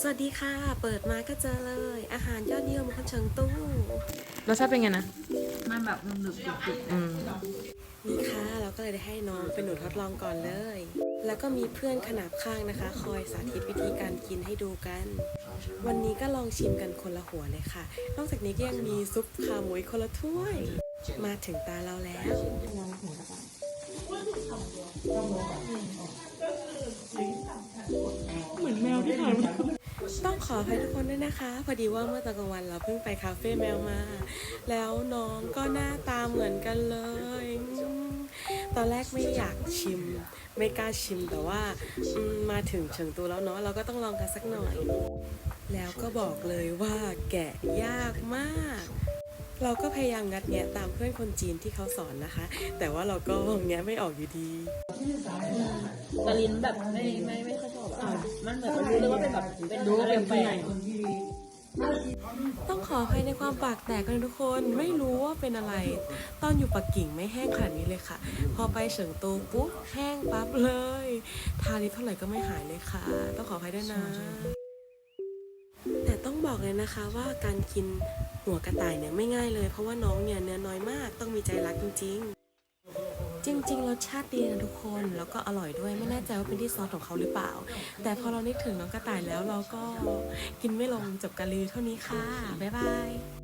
สวัสดีค่ะ เปิดมาก็เจอเลย อาหารยอดเยี่ยมของเชิงตู้ รสชาติเป็นไงนะ มันแบบหนึบๆกรุบอืมนี่ค่ะ เราก็เลยได้ให้น้องเป็นหนูทดลองก่อนเลย แล้วก็มีเพื่อนขนาบข้างนะคะ คอยสาธิตวิธีการกินให้ดูกัน วันนี้ก็ลองชิมกันคนละหัวเลยค่ะ นอกจากนี้ก็ยังมีซุปขาหมูอีกคนละถ้วย มาถึงตาเราแล้ว ต้องขออภัยทุกคนด้วยนะคะ พอดีว่าเมื่อตอนกลางวันเราเพิ่งไปคาเฟ่แมวมา แล้วน้องก็หน้าตาเหมือนกันเลย ตอนแรกไม่อยากชิม ไม่กล้าชิมแต่ว่ามาถึงเฉิงตูแล้วเนาะเราก็ต้องลองกันสักหน่อย แล้วก็บอกเลยว่าแกะยากมากเราก็พยายามงัดแงะตามเพื่อนคนจีนที่เขาสอนนะคะ แต่ว่าเราก็แงะไม่ออกอยู่ดีๆต่ลิ้นแบบไม่ไม่ไม่ มันเหมือนรู้เลยว่าเป็นแบบเป็นอะไรแปลกต้องขออภัยในความปากแตกกันทุกคนไม่รู้ว่าเป็นอะไร ตอนอยู่ปักกิ่งไม่แห้งขนาดนี้เลยค่ะ พอไปเฉิงตูปุ๊บแห้งปั๊บเลยทาลิปเท่าไหร่ก็ไม่หายเลยค่ะ ต้องขออภัยด้วยนะ แต่ต้องบอกเลยนะคะว่าการกินหัวกระต่ายเนี่ยไม่ง่ายเลย เพราะว่าน้องเนี่ยเนื้อน้อยมากต้องมีใจรักจริงๆ จริง ๆ รสชาติดีนะทุกคนแล้วก็อร่อยด้วยไม่แน่ใจว่าเป็นที่ซอสของเขาหรือเปล่า แต่พอเรานึกถึงน้องกระต่ายแล้วเราก็กินไม่ลงจบการรีวิวเท่านี้ค่ะ บ๊ายบาย